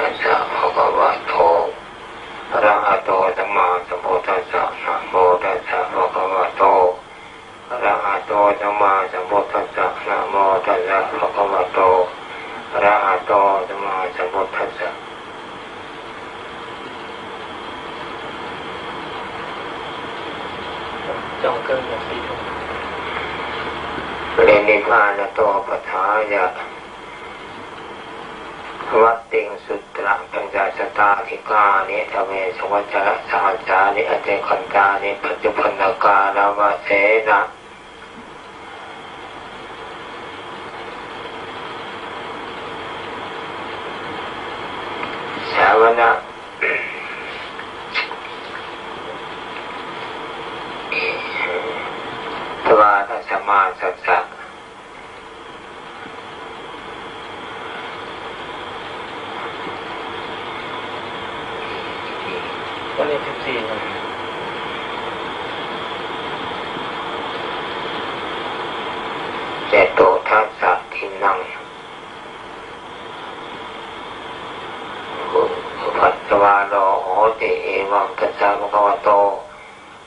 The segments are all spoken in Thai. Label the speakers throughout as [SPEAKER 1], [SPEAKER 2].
[SPEAKER 1] ตัสสะภะคะวะโตอะระหะโตสัมมาสัมพุทธัสสะนะโมตัสสะภะคะวะโตอะระหะโตสัมมาสัมพุทธัสสะนะโมตัสสะภะคะวะโตอะระหะโตสัมมาสัมพุทธัสสะ
[SPEAKER 2] จองเครื่องอย่างสี่ทุ่ม
[SPEAKER 1] เรนิพานโตปัฏฐายะ วัดติงสุตระปัญจสตาธิกานิทเวสวัจระสหัสสานิอเจคันตานิปัจจุพันกาลาวะเสนะสาวนะทวาทัสมาสัสสะ
[SPEAKER 2] วันนี้สิบสี่ครับ
[SPEAKER 1] เจโตทัสสะทินังอุปัสสวาโลโห ติเอวังตัสสะภะคะวะโต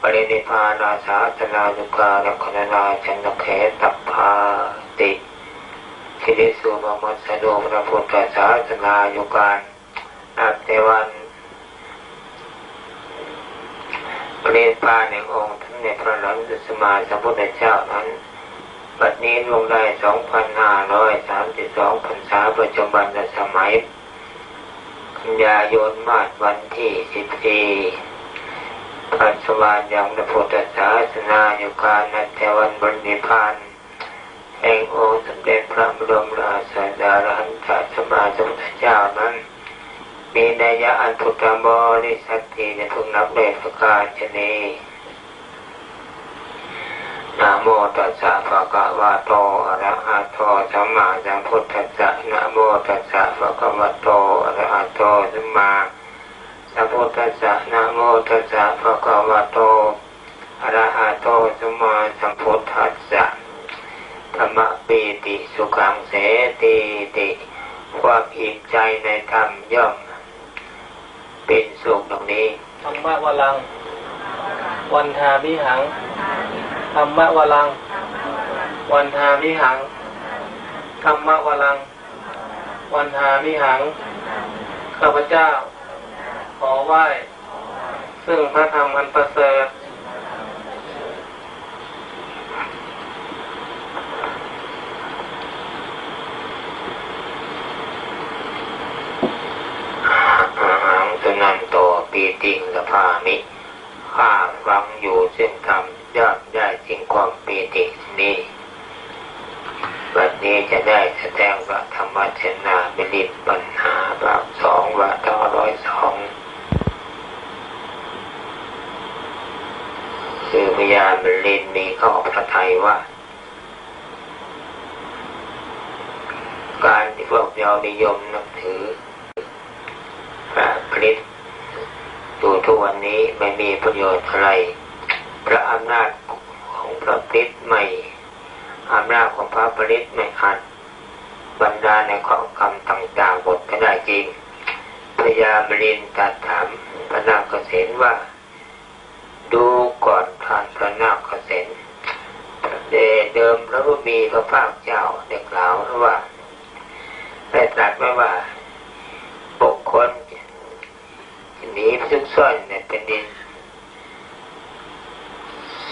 [SPEAKER 1] ปรินิพพานาสาสนาจุกาลคณนาชันเขตัพพาติสิริสุบมัสะโดพระพุทธศาสนายุการนับเทวันปรินิพพานในองค์ท่านในพระหลังสมมาสัมพุทธเจ้านั้นบัดนี้ลงได้สองพันห้าร้อยสามสิบสองพรรษาปัจจุบันสมัย กันยายนมาสวันที่สิบสี่ปัจจุบันยังพระพุทธศาสนาอยู่การนัเทวันบรณิพานแห่งองค์สมเด็จพระบรมราชาดารันตสมมาสมุทธเจ้านั้น มีนัยยะอันพุทธบริสัทธิในพึงนับเลยประกาศชนี นะโมตัสสะภะคะวะโตอะระหะโตสัมมาสัมพุทธัสสะนะโมตัสสะภะคะวะโตอะระหะโตสัมมาสัมพุทธัสสะนะโมตัสสะภะคะวะโตอะระหะโตสัมมาสัมพุทธัสสะธรรมปีติสุขังเสติติความอิ่มใจในธรรมย่อม เป็นสุขตรงนี้
[SPEAKER 2] ธรรมะวลัง วันทาวิหัง ธรรมะวลัง วันทาวิหังธรรมะวลัง วันทาวิหัง ข้าพเจ้า ขอไหว้ ซึ่งพระธรรมอันประเสริฐ
[SPEAKER 1] หังสนันโตปีติงสภามิ ข้าฟังอยู่ซึ่งธรรม ยอดได้สิ่งความปีตินี้วันนี้จะได้แสดงพระธรรมชนาบิลิตปัญหาภาคสองว่าต่อร้อยสองคือพยานบิลินมีข้อพระทัยว่า การที่พวกเรานิยมนับถือพระคริสต์อยู่ทุกวันนี้ไม่มีประโยชน์อะไร พระอำนาจของพระคริสต์ไม่อำนาจของพระคริสต์ไม่อาจบรรดาในข้อคำต่างๆบทก็ได้จริงพระยาบรินตรัสถามพระนาคเษนว่า ดูก่อนท่านพระนาคเษนเดเดิมพระผู้มีพระภาคเจ้าได้กล่าวว่าได้ตรัสไว้ว่าบุคคลหนีซุกซ่อนในแผ่นดิน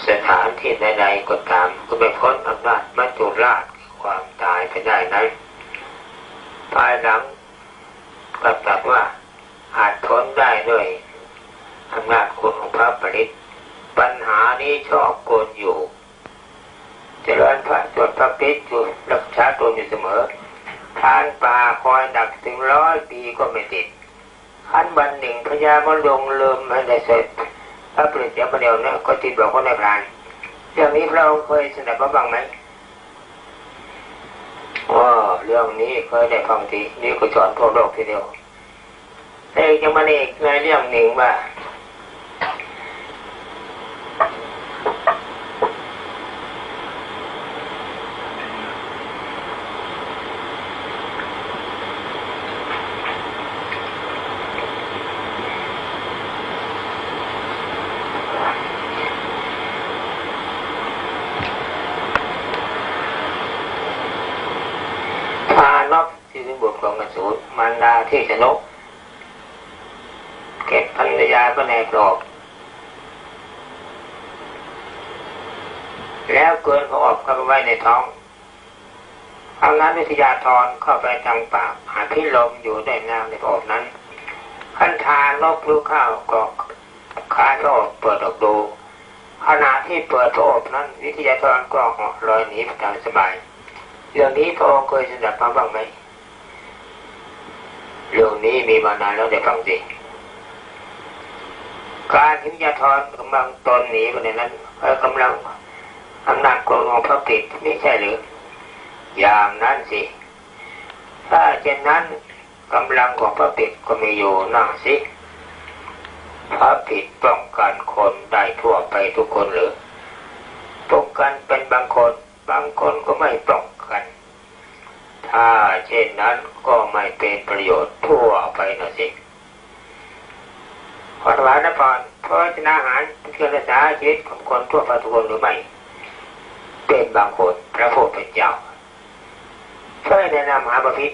[SPEAKER 1] สถานที่ใดๆก็ตามก็ไม่พ้นอำนาจมัจจุราชความตายไปได้นั้นภายหลังก็ตรัสว่าอาจพ้นได้ด้วยอำนาจคุณของพระปริตปัญหานี้ชอบโกนอยู่เจริญพระจดพระปิตอยู่รักษาตัวอยู่เสมอทานป่าคอยดักถึงร้อยปีก็ไม่ติดอันวันหนึ่งพญามลงเริ่มให้ได้เสร็ พระปริตเสียประเดียวเนี่ยก็ติดบอกว่าในพรานเรื่องนี้เราเคยเสนอมาบ้างไหมว่าเรื่องนี้เคยได้ฟังทีนี่ก็สอนทั่วโลกทีเดียวแต่ยังมาอีกในเรื่องหนึ่งว่า มารดาที่สนุก เก็บพันยา ก็แนกดอกแล้วเกินเขาออกเข้าไปไว้ในท้องเอาน้ำวิทยาธรเข้าไปทางปากหาพิลมอยู่ได้น้ำในโอบนั้นขันทานลบลูกข้าวก็ขาโรคเปิดออกดูขณะที่เปิดโอบนั้น วิทยาธรก็เหาะลอยหนีไปตามสบาย เรื่องนี้พระองค์เคยสดับมาบ้างไหมเรื่องนี้มีมานานแล้วได้ฟังสิ การทิมยาทรกำลังตนหนีไปในนั้นเออกำลังอำนาจกองพระปิดไม่ใช่หรือ อย่างนั้นสิ ถ้าเช่นนั้นกำลังของพระปิดก็มีอยู่นั่งสิพระปิดป้องกันคนได้ทั่วไปทุกคนหรือป้องกันเป็นบางคน บางคนก็ไม่ป้องกัน ถ้าเช่นนั้นก็ไม่เป็นประโยชน์ทั่วไปนะสิ ขอถวายนะพรเพราะชนะอาหารเป็นเครื่อรักษาชีวิตของคนทั่วไปทุกคนหรือไม่เป็นบางคนพระพุทธเจ้าช่วยแนะนำหาบพิษ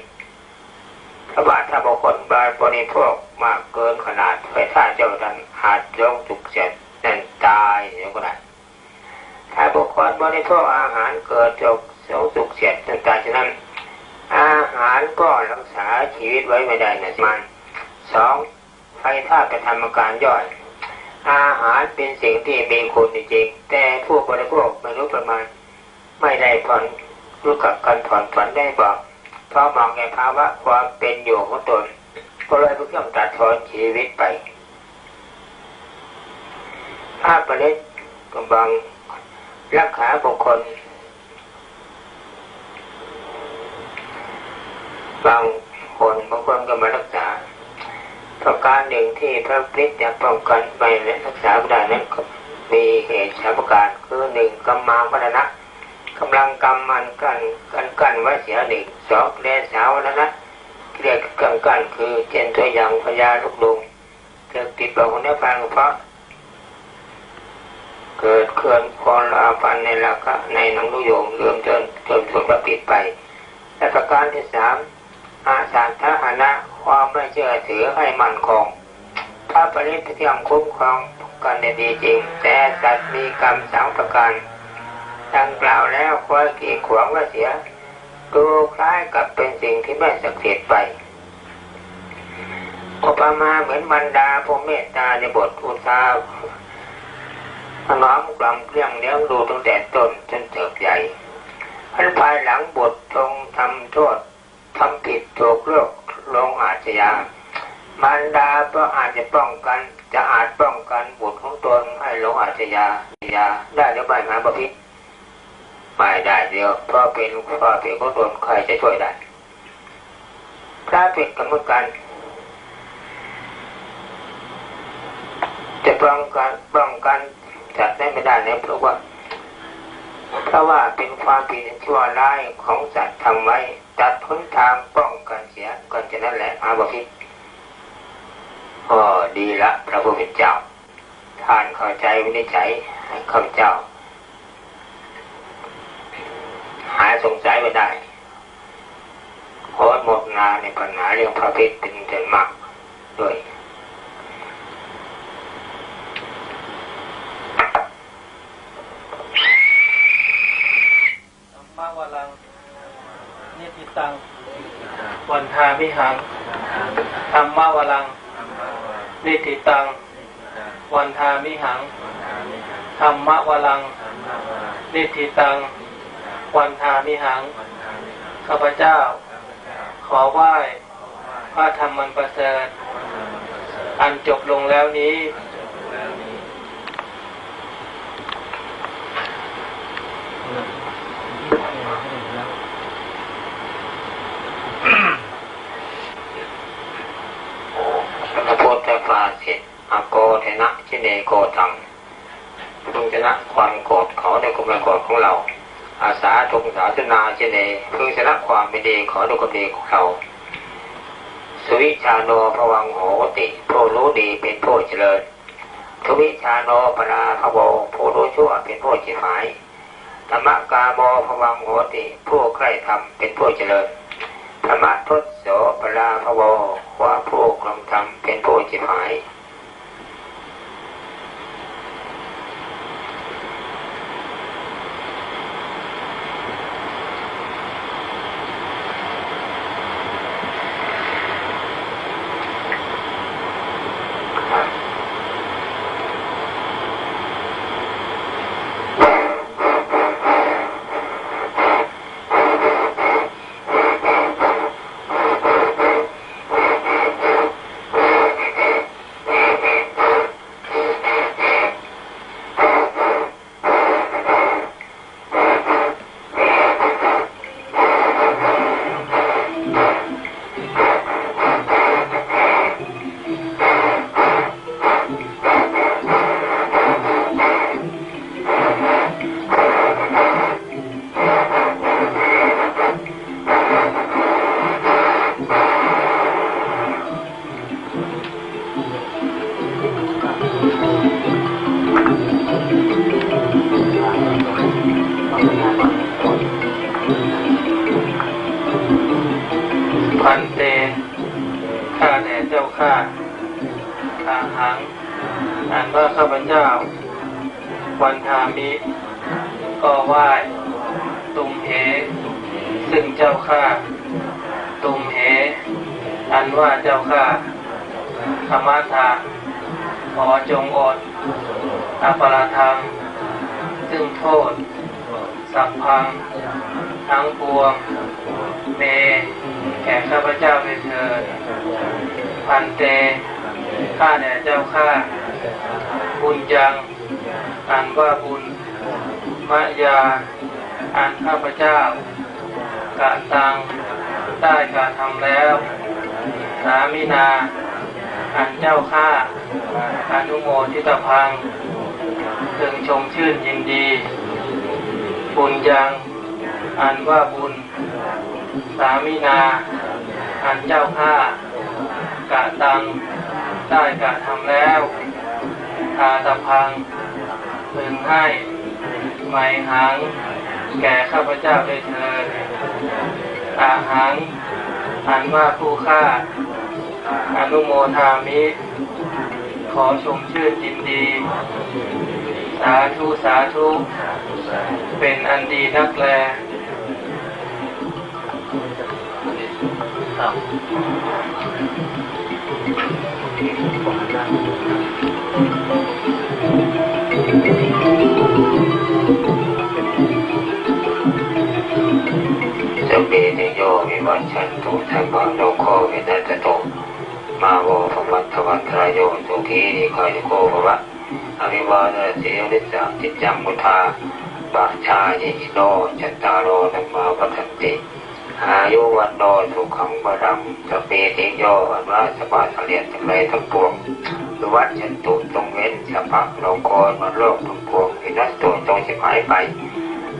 [SPEAKER 1] พระบาทถ้าบุคคลบาบริโภคมากเกินขนาดไฟท่าเจ้าดันอาจยงจุกเสียดนั่นตายอย่างก็ได้ถ้าบุคคลบริโภคอาหารเกิดจกสงสุกเสียดนั่นตายฉะนั้น อาหารก็รักษาชีวิตไว้ไม่ได้นะมันสอง ไฟธาตุจะทำการย่อย อาหารเป็นสิ่งที่มีคุณจริงแต่ผู้บริโภคไม่รู้ประมาณ ไม่ได้ผ่อนรู้กับการผ่อนผันได้บอกเพราะมองในภาวะความเป็นอยู่ของตนก็เลยเพื่อตัดทอนชีวิตไปภาพประเด็นกำลังรักษาบุคคลบางคนบางคนก็มารักษา ประการหนึ่งที่พระฤทธิ์จะป้องกันไม่และรักษาไม่ได้นั้นก็มีเหตุสามประการคือหนึ่งกำมังพัฒนะกำลังกำมันกันกันกันไว้เสียหนึ่งสองแดนสาวนะนะเรียกกันกันคือเช่นตัวอย่างพญาลูกดงเกิดติดต่อคนนี้ฟังเพราะเกิดเคลื่อนคนละฟันในละกะในหนังลุโยงเรื่มจนจนสุดประปิดไปและประการที่สามอาสาทหานะ ความไม่เชื่อถือให้มั่นคงพระปริพเทียมคุ้มครองกันได้ดีจริง แต่สัตว์มีกรรมสามประการดังกล่าวแล้วคอยกีดขวางว่าเสีย ดูคล้ายกับเป็นสิ่งที่ไม่ศักดิ์สิทธิ์ไปอุปมาเหมือนบรรดาผู้เมตตาในบทอุทาถน้อมกล่อมเกลี้ยงเลี้ยงดูตั้งแต่ต้นจนเติบใหญ่พันภายหลังบททรงทำโทษทำผิดถูกเลิก ลงอาชญามารดาก็อาจจะป้องกัน จะอาจป้องกันบุตรของตนให้ลงอาชญายาได้หรือไม่มาบพิษไม่ได้เดียวเพราะเป็นเพราะเป็นของตนใครจะช่วยได้พระเป็นกรรมการจะป้องกันป้องกันจัดได้ไม่ได้เนี่ยเพราะว่าเพราะว่าเป็นความผิดชั่วร้ายของสัตว์ทำไว้ จัดหนทางป้องกันเสียก่อนจะนั่นแหละอาบพิษก็ดีละพระพุทธเจ้า ท่านเข้าใจวินิจฉัยให้ข้าพเจ้า หายสงสัยไม่ได้โคตรหมดงานในปัญหาเรื่องพระพิษเป็นจนมากด้วย
[SPEAKER 2] ธรรมวลังนิ ตัง วันทามิหังธรรมวลัง นิติตัง วันทามิหังธรรมวลัง นิติตัง วันทามิหัง ข้าพเจ้า ขอไหว้พระธรรมมันประเสริฐ อันจบลงแล้วนี้
[SPEAKER 1] พระพุทธภา สิอโกเทนะชิเนโกตังพึงชนะความโกรธขาในความโกรธของเรา อาสาทุกสาสนาชิเนพึงชนะความไม่ดีขอในความดีของเรา สวิชาโนภวังโหติผู้รู้ดีเป็นผู้เจริญทวิชาโนปราภโวผู้รู้ชั่วเป็นผู้จิหายธรรมกาโมภวังโหติ ผู้ใคร่ทำเป็นผู้เจริญ ธรรมะทศโสปราภวว่าผู้กลงทำเป็นผู้จิบหาย
[SPEAKER 2] จ้า วันทามิ ก็ไหว้ตุมเห ซึ่งเจ้าข้าตุมเห อันว่าเจ้าข้าธรรมทาขอจงอดอปราธรรม ซึ่งโทษ สัพพัง ทั้งปวง เม แก่ข้าพเจ้าเป็นเถิดพันเต ข้าแด่เจ้าข้า บุญยัง อันว่าบุญมะยา อันข้าพเจ้ากะตังได้การทำแล้ว สามินา อันเจ้าข้าอนุโมทิตพังถึงชมชื่นยินดี บุญยังอันว่าบุญ สามินา อันเจ้าข้ากะตัง ได้กะทำแล้ว ทาตะพังพึงให้ไหมหัง แก่ข้าพเจ้าด้วยเถิดอาหังอันว่าผู้ฆ่า อนุโมทามิ ขอชมชื่นยินดี สาธุ สาธุ เป็นอันดีนักแล
[SPEAKER 1] สเปเนโยวิวัชชันตุสัมภะโลกโควินัสโตมาโวภวัตวันตรายโยสุขีนิคอยโกภวะอภิวาทเสียริสะจิตจังมุทาปัจชายิโนจัตตารโอธรรมาปทันติ อายุวันโนสุขังบรังสเปติโยอันว่าสปาสเลียนทั้งหลายทั้งปวงวิวัชชันตุจงเว้นสัพพะโลกโคมนโลกทั้งปวงวินัสตุจงสิบหายไป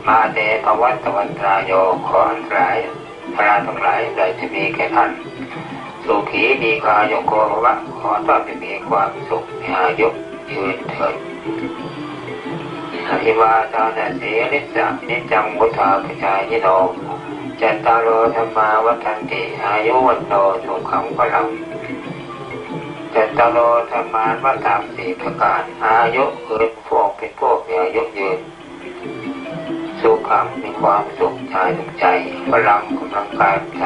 [SPEAKER 1] มาเตภวัตวันตรายโยขออันตรายพระทั้งหลายได้จะมีแก่ท่านสุขีดีกายโกภวะขอต้อนจะมีความสุขอายุยืนเถิดอภิวาทานาเสียนิจังนิจังมุทาปชายโน จัตตารโอธรรมาวัฏันติอายุวันโตสุขังพลังจัตตารโอธรรมาวัฏามสี่ประการอายุเกินพวกเป็นพวกอายุยืนสุขังมีความสุขใจสุขใจพลังกำลังกายใจ